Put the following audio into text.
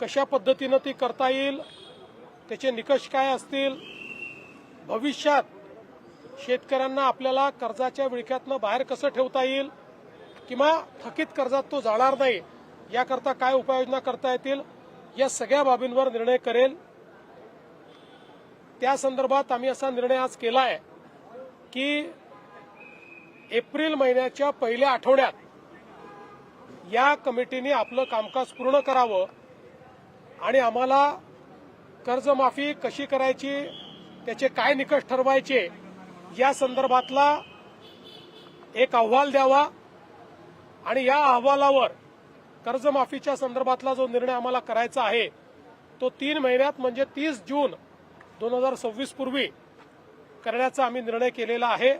कशा पद्धतीनं ती करता येईल त्याचे निकष काय असतील भविष्यात शेतकऱ्यांना आपल्याला कर्जाच्या विळख्यातनं बाहेर कसं ठेवता येईल किंवा थकीत कर्जात तो जाणार नाही याकरता काय उपाययोजना करता येतील या सगळ्या बाबींवर निर्णय करेल. त्या संदर्भात आम्ही असा निर्णय आज केला आहे की एप्रिल महिन्याच्या पहिल्या आठवड्यात या कमिटीने आपलं कामकाज पूर्ण करावं आणि आम्हाला कर्जमाफी कशी करायची त्याचे काय निकष ठरवायचे या संदर्भातला एक अहवाल द्यावा. आणि या अहवालावर कर्जमाफीच्या संदर्भातला जो निर्णय आम्हाला करायचा आहे तो तीन महिन्यात म्हणजे तीस जून दोन हजार सव्वीस पूर्वी करण्याचा आम्ही निर्णय केलेला आहे.